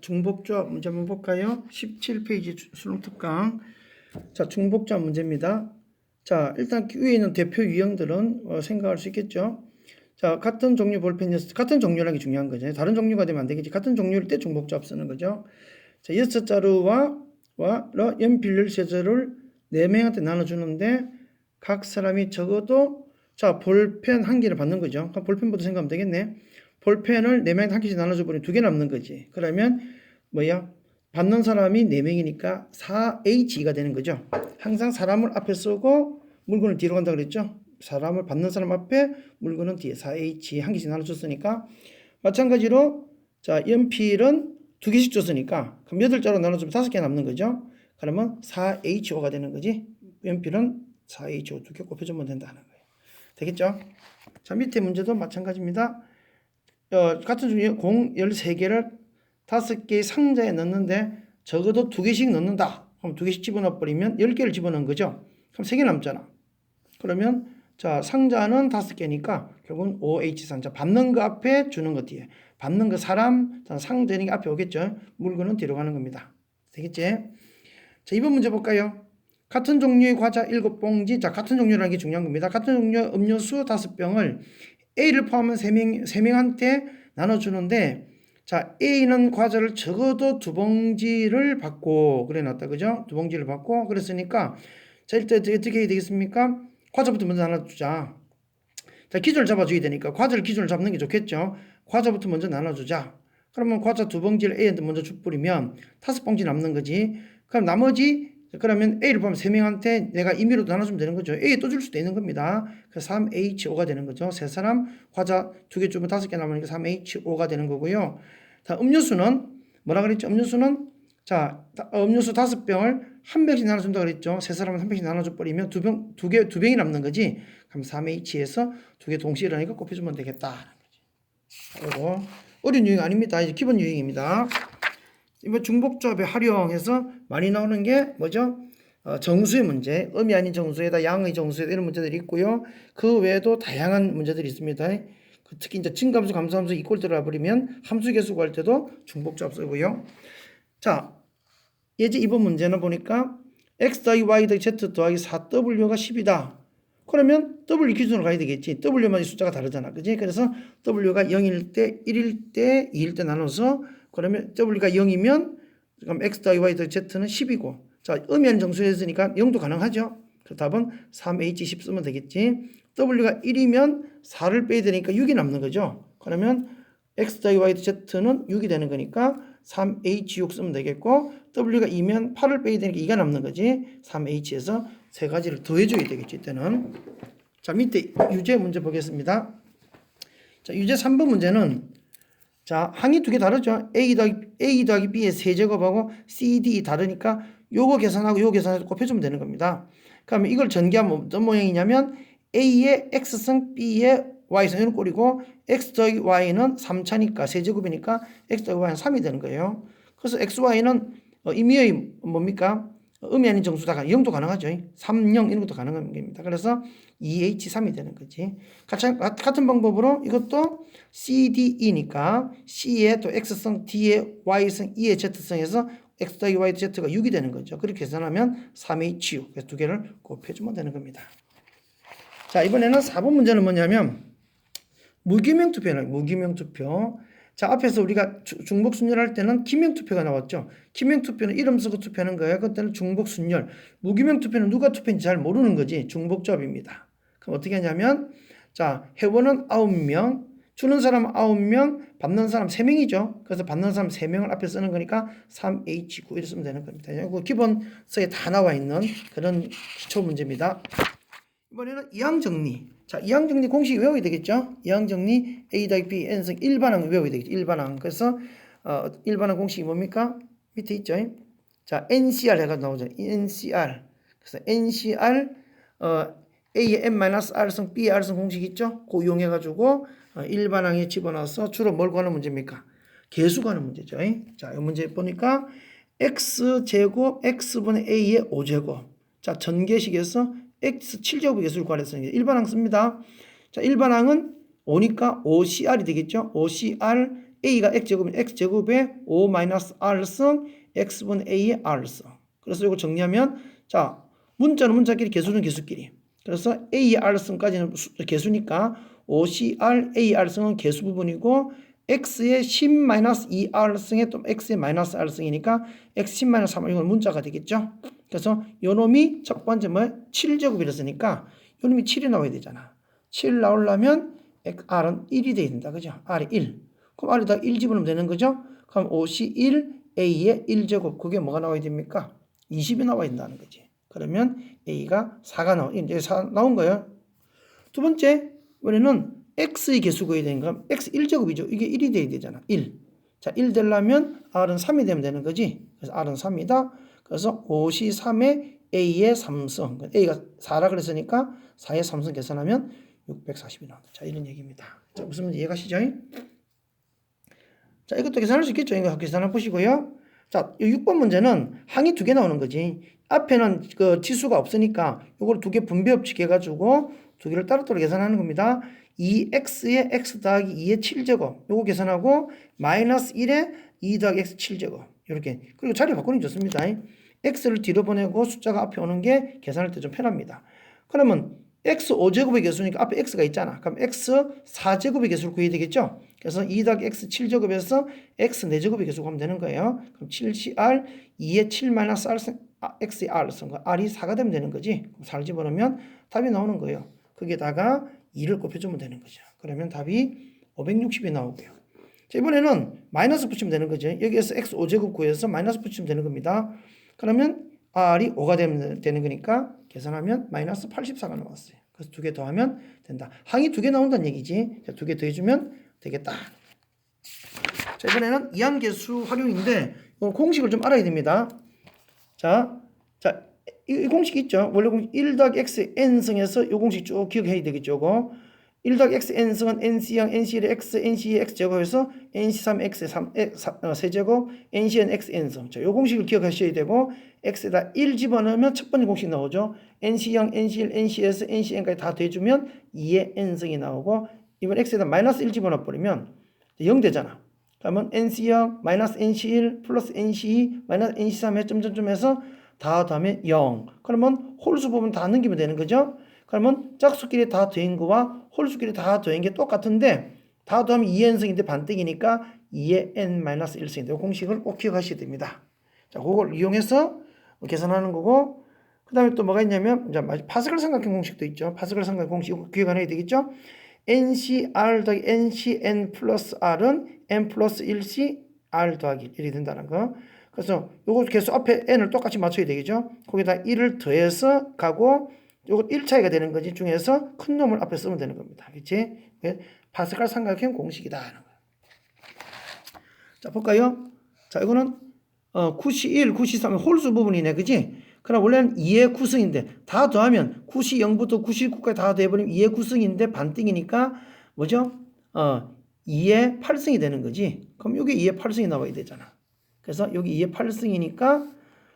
중복조합 문제 한번 볼까요? 17페이지 수능 특강. 자, 중복조합 문제입니다. 자, 일단 위에 있는 대표 유형들은 어, 생각할 수 있겠죠. 자, 같은 종류 볼펜이었을 같은 종류라는 게 중요한 거죠. 다른 종류가 되면 안 되겠지. 같은 종류일 때 중복조합 쓰는 거죠. 자, 여섯 자루와 와 러, 연필 세 자루를 네 명한테 나눠주는데 각 사람이 적어도 자 볼펜 한 개를 받는 거죠. 볼펜부터 생각하면 되겠네. 볼펜을 네 명한테 한 개씩 나눠줘 버리면 두 개 남는 거지. 그러면 뭐야? 받는 사람이 네 명이니까 4H가 되는 거죠. 항상 사람을 앞에 쓰고 물건을 뒤로 간다 그랬죠. 사람을 받는 사람 앞에 물건은 뒤에 4H 한 개씩 나눠줬으니까 마찬가지로 자 연필은 두 개씩 줬으니까 그럼 여덟 자로 나눠주면 다섯 개 남는 거죠. 그러면 4HO가 되는 거지. 연필은 4HO 두 개 곱해주면 된다는 거예요. 되겠죠? 자 밑에 문제도 마찬가지입니다. 어, 같은 중에 공 13개를 다섯 개의 상자에 넣는데 적어도 두 개씩 넣는다. 그럼 두 개씩 집어넣어 버리면 10개를 집어넣은 거죠. 그럼 세개 남잖아. 그러면 자 상자는 다섯 개니까 결국은 OH 상자 받는 거 앞에 주는 거 뒤에 받는 거 사람 상 되는 게 앞에 오겠죠. 물건은 뒤로 가는 겁니다. 되겠지? 자 이번 문제 볼까요? 같은 종류의 과자 7봉지 자 같은 종류라는 게 중요한 겁니다. 같은 종류의 음료수 5병을 A를 포함한 3명, 3명한테 나눠주는데 자 A는 과자를 적어도 두 봉지를 받고 그래 놨다 그죠? 두 봉지를 받고 그랬으니까 자 일단 어떻게 되겠습니까? 과자부터 먼저 나눠주자. 자 기준을 잡아줘야 되니까 과자를 기준을 잡는 게 좋겠죠. 과자부터 먼저 나눠주자. 그러면 과자 두 봉지를 A한테 먼저 주뿌리면 다섯 봉지 남는 거지. 그럼 나머지 그러면 A를 보면 세 명한테 내가 임의로 나눠주면 되는 거죠. A 또 줄 수도 있는 겁니다. 그래서 3HO가 되는 거죠. 세 사람 과자 두 개 주면 다섯 개 남으니까 3HO가 되는 거고요. 자, 음료수는 뭐라 그랬죠? 음료수는 자, 음료수 다섯 병을 한 병씩 나눠준다 그랬죠. 세 사람은 한 병씩 나눠줘 버리면 두 병, 두 개, 두 병이 남는 거지. 그럼 3H에서 두 개 동시에 일어나니까 곱해주면 되겠다. 그리고 어려운 유형 아닙니다. 이제 기본 유형입니다. 이번 중복조합에 활용해서 많이 나오는 게 뭐죠? 어, 정수의 문제, 음이 아닌 정수에다 양의 정수에다 이런 문제들이 있고요. 그 외에도 다양한 문제들이 있습니다. 그 특히 이제 증감수, 감소함수 이꼴 들어가 버리면 함수 계수 구할 때도 중복조합 쓰고요. 자, 예제 이번 문제는 보니까 x 더하기 y 더하기 z 더하기 4w가 10이다. 그러면 w 기준으로 가야 되겠지. w마다 숫자가 다르잖아. 그지? 그래서 w가 0일 때, 1일 때, 2일 때 나눠서 그러면 w가 0이면 그럼 x 더하기 y 더하기 z는 10이고 자, 음연 정수였으니까 0도 가능하죠. 그 답은 3h10 쓰면 되겠지. w가 1이면 4를 빼야 되니까 6이 남는 거죠. 그러면 x 더하기 y 더하기 z는 6이 되는 거니까 3h6 쓰면 되겠고 w가 2면 8을 빼야 되니까 2가 남는 거지. 3h에서 세 가지를 더해줘야 되겠지. 이때는 자 밑에 유제 문제 보겠습니다. 자 유제 3번 문제는 자 항이 두 개 다르죠. a 더하기 a 더하기 b의 세제곱하고 c, d 다르니까 요거 계산하고 요거 계산해서 곱해주면 되는 겁니다. 그러면 이걸 전개하면 어떤 모양이냐면 a의 x승 b의 y승 이런 꼴이고 x 더하기 y는 3차니까 세제곱이니까 x 더하기 y는 3이 되는 거예요. 그래서 x, y는 어, 임의의 뭡니까? 음이 아닌 정수다. 0도 가능하죠. 3, 0 이런 것도 가능한 겁니다. 그래서 2H3이 되는 거지. 같은, 같은 방법으로 이것도 CDE니까 C에 또 X성, D에 Y성, E에 Z성에서 X 더하기 Y Z가 6이 되는 거죠. 그렇게 계산하면 3HU. 그래서 두 개를 곱해주면 되는 겁니다. 자, 이번에는 4번 문제는 뭐냐면 무기명 투표는 무기명 투표. 자, 앞에서 우리가 주- 중복 순열할 때는 기명 투표가 나왔죠. 기명 투표는 이름 쓰고 투표하는 거예요. 그때는 중복 순열. 무기명 투표는 누가 투표인지 잘 모르는 거지. 중복조합입니다. 그럼 어떻게 하냐면 자, 회원은 9명, 주는 사람 9명, 받는 사람 3명이죠. 그래서 받는 사람 3명을 앞에 쓰는 거니까 3H9 이렇게 쓰면 되는 겁니다. 이거 기본서에 다 나와 있는 그런 기초 문제입니다. 이번에는 이항 정리. 자, 이항 정리 공식 외워야 되겠죠? 이항 정리 A 더하기 B N승 일반항 외워야 되겠죠? 일반항. 그래서 어, 일반항 공식이 뭡니까? 밑에 있죠? 자, NCR 해가 나오죠. NCR. 그래서 NCR 어, A의 N-R승 B의 R승 공식 있죠? 그거 이용해 가지고 어, 일반항에 집어넣어서 주로 뭘 구하는 문제입니까? 개수 구하는 문제죠. 자, 이 문제 보니까 x 제곱 x분의 a의 5제곱. 자, 전개식에서 x 7제곱의 개수를 구하랬습니다. 일반항 씁니다. 자, 일반항은 5니까 5CR이 되겠죠? 5CR a가 x제곱이면 x제곱에 5 마이너스 r승 x분 a의 r승. 그래서 이거 정리하면 자 문자는 문자끼리 개수는 개수끼리. 그래서 a의 r승까지는 수- 개수니까 5cr ar승은 개수 부분이고 x의 10 마이너스 2r승에 또 x의 마이너스 r승이니까 x 10 마이너스 3 이건 문자가 되겠죠. 그래서 요 놈이 첫 번째 뭐 7제곱이랬으니까 요 놈이 7이 나와야 되잖아. 7 나오려면 r은 1이 돼야 된다. 그죠? r이 1. 그럼 r에다 1 집어넣으면 되는 거죠? 그럼 5시 1 a의 1제곱 그게 뭐가 나와야 됩니까? 20이 나와야 된다는 거지. 그러면 a가 4가 나오 이제 4 나온 거예요. 두 번째 이번에는 x의 개수 구해야 되는 건 x 1제곱이죠. 이게 1이 돼야 되잖아. 1. 자, 1 되려면 r은 3이 되면 되는 거지. 그래서 r은 3이다. 그래서 5시 3에 a의 3승. a가 4라 그랬으니까 4의 3승 계산하면 640이 나온다. 자, 이런 얘기입니다. 자, 무슨 문제 이해가시죠? 자, 이것도 계산할 수 있겠죠? 이거 계산해 보시고요. 자, 이 6번 문제는 항이 두 개 나오는 거지. 앞에는 그 지수가 없으니까 이걸 두 개 분배 법칙 해가지고 두 개를 따로따로 계산하는 겁니다. 2x의 x 더하기 2의 7제곱 요거 계산하고 마이너스 1의 2 더하기 x 7제곱 이렇게 그리고 자리 바꾸는 게 좋습니다. X를 뒤로 보내고 숫자가 앞에 오는 게 계산할 때 좀 편합니다. 그러면 x 5제곱의 개수니까 앞에 x가 있잖아. 그럼 x 4제곱의 개수를 구해야 되겠죠? 그래서 2 더하기 x 7제곱에서 x 4제곱의 개수 구하면 되는 거예요. 그럼 7cr 2의 7 마이너스 r 승, 아, x의 r 쓴 거. r이 4가 되면 되는 거지. 그럼 4를 집어넣으면 답이 나오는 거예요. 거기에다가 2를 곱해주면 되는 거죠. 그러면 답이 560이 나오고요. 자, 이번에는 마이너스 붙이면 되는 거죠. 여기에서 x 5제곱 구해서 마이너스 붙이면 되는 겁니다. 그러면 r이 5가 되면 되는 거니까 계산하면 마이너스 84가 나왔어요. 그래서 두 개 더하면 된다. 항이 두 개 나온다는 얘기지. 두 개 더해주면 되겠다. 자, 이번에는 이항계수 활용인데 이 공식을 좀 알아야 됩니다. 자, 자, 이, 이 공식 있죠? 원래 공식 1 더하기 x n승에서 이 공식 쭉 기억해야 되겠죠? 이거. 1 더하기 x n승은 nc형 nc의 x nc의 x 제곱에서 nc3 x 3 어, 세제곱 ncn x n승. 자, 요 공식을 기억하셔야 되고 x에다 1 집어넣으면 첫 번째 공식 나오죠. nc형 nc1 nc에서 ncn까지 다 더해주면 2의 n승이 나오고 이번 x에다 마이너스 1 집어넣어 버리면 0 되잖아. 그러면 NC0 마이너스 NC1 플러스 NC2 마이너스 NC3에 점점점 해서 다 더하면 0. 그러면 홀수 부분 다 넘기면 되는 거죠. 그러면 짝수끼리 다 더한 거와 홀수끼리 다 더한 게 똑같은데 다 더하면 2n승인데 반대기니까 2의 n 마이너스 1승인데 이 공식을 꼭 기억하셔야 됩니다. 자, 그걸 이용해서 계산하는 거고 그 다음에 또 뭐가 있냐면 이제 파스칼 삼각형 공식도 있죠. 파스칼 삼각형 공식 이거 기억해야 되겠죠. NCR 더하기 NCN 플러스 R은 N 플러스 1C R 더하기 1이 된다는 거. 그래서 요거 계속 앞에 N을 똑같이 맞춰야 되겠죠. 거기다 1을 더해서 가고 요거 1차이가 되는 거지 중에서 큰 놈을 앞에 쓰면 되는 겁니다. 그치? 파스칼 삼각형 공식이다 하는 거. 자, 볼까요? 자, 이거는 어, 91, 93 홀수 부분이네. 그지? 그럼 원래는 2의 9승인데 다 더하면 90부터 99까지 다 더해버리면 2의 9승인데 반띵이니까 뭐죠? 어, 2의 8승이 되는 거지. 그럼 여기 2의 8승이 나와야 되잖아. 그래서 여기 2의 8승이니까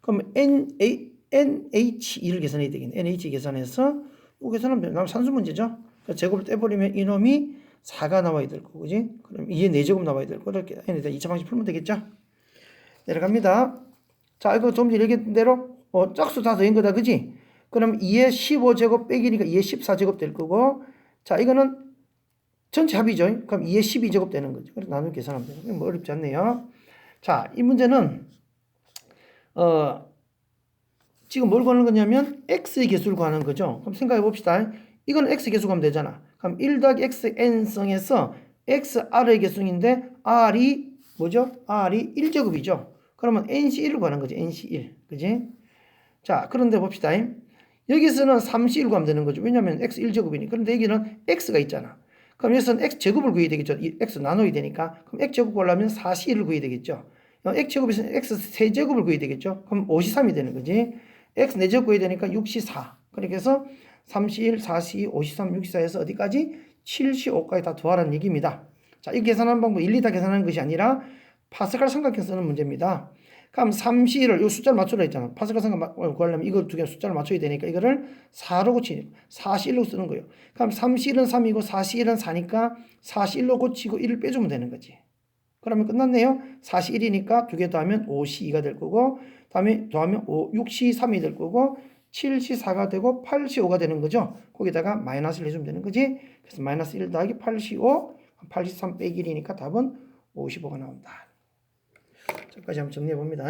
그럼 N, A, NH2를 계산해야 되겠네. NH 계산해서 이거 계산하면 돼. 산수 문제죠. 그래서 제곱을 떼버리면 이놈이 4가 나와야 될 거고, 그지? 그럼 2의 4제곱 나와야 될 거. 이렇게 N에다 2차 방식 풀면 되겠죠? 내려갑니다. 자, 이거 좀 전에 얘기했던 대로 어, 짝수 다 더한 거다, 그지? 그럼 2의 15제곱 빼기니까 2의 14제곱 될 거고, 자, 이거는 전체 합이죠. 그럼 2의 12제곱 되는 거죠. 그래서 나누기 계산하면 돼요. 뭐 어렵지 않네요. 자, 이 문제는, 어, 지금 뭘 구하는 거냐면, x의 개수를 구하는 거죠. 그럼 생각해 봅시다. 이건 x 개수 가면 되잖아. 그럼 1 더하기 x n성에서 x r의 개수인데, r이 뭐죠? r이 1제곱이죠. 그러면 nc1을 구하는 거죠. nc1. 그지? 자, 그런데 봅시다. 여기서는 3c1 구하면 되는 거죠. 왜냐면 x 1제곱이니까. 그런데 여기는 x가 있잖아. 그럼 여기서는 x 제곱을 구해야 되겠죠. 이 x 나눠야 되니까. 그럼 x 제곱 구하려면 4c를 구해야 되겠죠. x 제곱에서 x 세제곱을 구해야 되겠죠. 그럼 53이 되는 거지. X 4제곱 구해야 되니까 64. 그렇게 해서 31, 42, 53, 64에서 어디까지? 75까지 다 더하라는 얘기입니다. 자, 이 계산하는 방법 일일이 다 계산하는 것이 아니라 파스칼 삼각형 쓰는 문제입니다. 그럼 3C를 이 숫자를 맞추라 했잖아. 파스칼 삼각형 구하려면 이거 두 개 숫자를 맞춰야 되니까 이거를 4로 고치니 4C1로 쓰는 거예요. 그럼 3C1은 3이고 4C1은 4니까 4C1로 고치고 1을 빼주면 되는 거지. 그러면 끝났네요. 4시 1이니까 두 개 더하면 5시 2가 될 거고 다음에 더하면 5, 6시 3이 될 거고 7시 4가 되고 8시 5가 되는 거죠. 거기다가 마이너스를 해주면 되는 거지. 그래서 마이너스 1 더하기 8시 5, 83 빼기 1이니까 답은 55가 나온다. 여기까지 한번 정리해 봅니다.